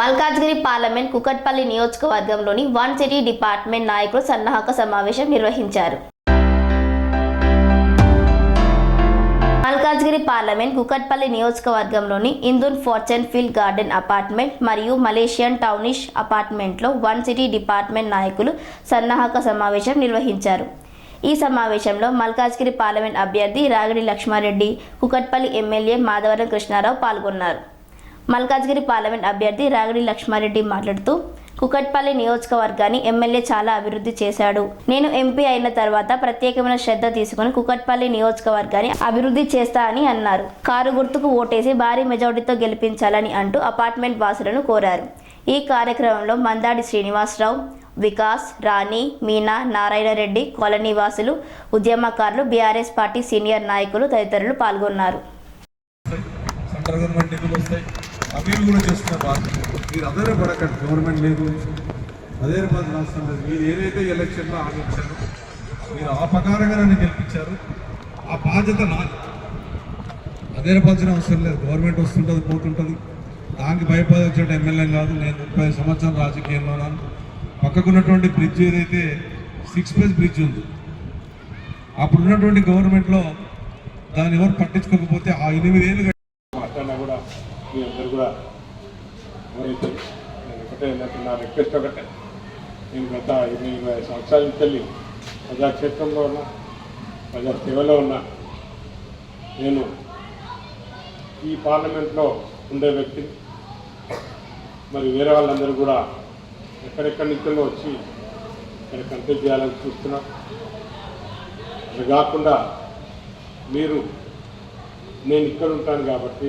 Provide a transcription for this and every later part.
Malkajgiri parliament Kukatpally నియోజకవర్గంలోని one city department నాయకులు సన్నాహక సమావేశం నిర్వహించారు. మల్కాజ్గిరి పార్లమెంట్ కుకట్పల్లి నియోజకవర్గంలోని Indu fortune field garden apartment మరియు మలేషియన్ టౌనిష్ అపార్ట్మెంట్లో వన్ సిటీ డిపార్ట్మెంట్ నాయకులు సన్నాహక సమావేశం నిర్వహించారు. ఈ సమావేశంలో మల్కాజ్గిరి పార్లమెంట్ అభ్యర్థి రాగిడి లక్ష్మారెడ్డి కుకట్పల్లి ఎమ్మెల్యే మాధవరం కృష్ణారావు పాల్గొన్నారు. మల్కాజ్గిరి పార్లమెంట్ అభ్యర్థి రాగిడి లక్ష్మారెడ్డి మాట్లాడుతూ కుకట్పల్లి నియోజకవర్గాన్ని ఎమ్మెల్యే చాలా అభివృద్ధి చేశాడు. నేను ఎంపీ అయిన తర్వాత ప్రత్యేకమైన శ్రద్ధ తీసుకుని కుకట్పల్లి నియోజకవర్గాన్ని అభివృద్ధి చేస్తా అని అన్నారు. కారు గుర్తుకు ఓటేసి భారీ మెజారిటీతో గెలిపించాలని అంటూ అపార్ట్మెంట్ వాసులను కోరారు. ఈ కార్యక్రమంలో మందాడి శ్రీనివాసరావు వికాస్ రాణి మీనా నారాయణ రెడ్డి కాలనీ వాసులు ఉద్యమకారులు బీఆర్ఎస్ పార్టీ సీనియర్ నాయకులు తదితరులు పాల్గొన్నారు. గవర్నమెంట్ నిధులు వస్తాయి. అవి కూడా చేస్తున్న బాధ్యత మీరు అదే పడకండి. గవర్నమెంట్ లేదు అదే బాధ రాష్ట్రంలో మీరు ఏదైతే ఎలక్షన్లో ఆగించారు మీరు ఆ ప్రకారంగా నన్ను గెలిపించారు. ఆ బాధ్యత నాది. అదేరపాల్సిన అవసరం లేదు. గవర్నమెంట్ వస్తుంటుంది పోతుంటుంది. దానికి భయపడి వచ్చే ఎమ్మెల్యే కాదు. నేను ముప్పై సంవత్సరాలు రాజకీయంలో ఉన్నాను. పక్కకున్నటువంటి బ్రిడ్జ్ ఏదైతే సిక్స్ ప్లస్ బ్రిడ్జ్ ఉంది అప్పుడు ఉన్నటువంటి గవర్నమెంట్లో దాన్ని ఎవరు పట్టించుకోకపోతే ఆ ఎనిమిదేళ్ళు మీ అందరూ కూడా ఎవరైతే నేను ఒకటే నా రిక్వెస్ట్ ఒకటే. నేను గత ఇరవై ఇరవై సంవత్సరాల నుంచి వెళ్ళి ప్రజాక్షేత్రంలో ఉన్నా ప్రజా సేవలో ఉన్నా నేను ఈ పార్లమెంట్లో ఉండే వ్యక్తి మరి వేరే వాళ్ళందరూ కూడా ఎక్కడెక్కడి నుంచో వచ్చి ఇక్కడ కంటెక్ట్ చేయాలని చూస్తున్నా అది కాకుండా మీరు నేను ఇక్కడ ఉంటాను కాబట్టి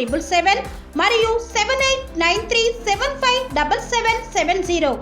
triple seven మరియు seven eight nine three seven five double seven seven zero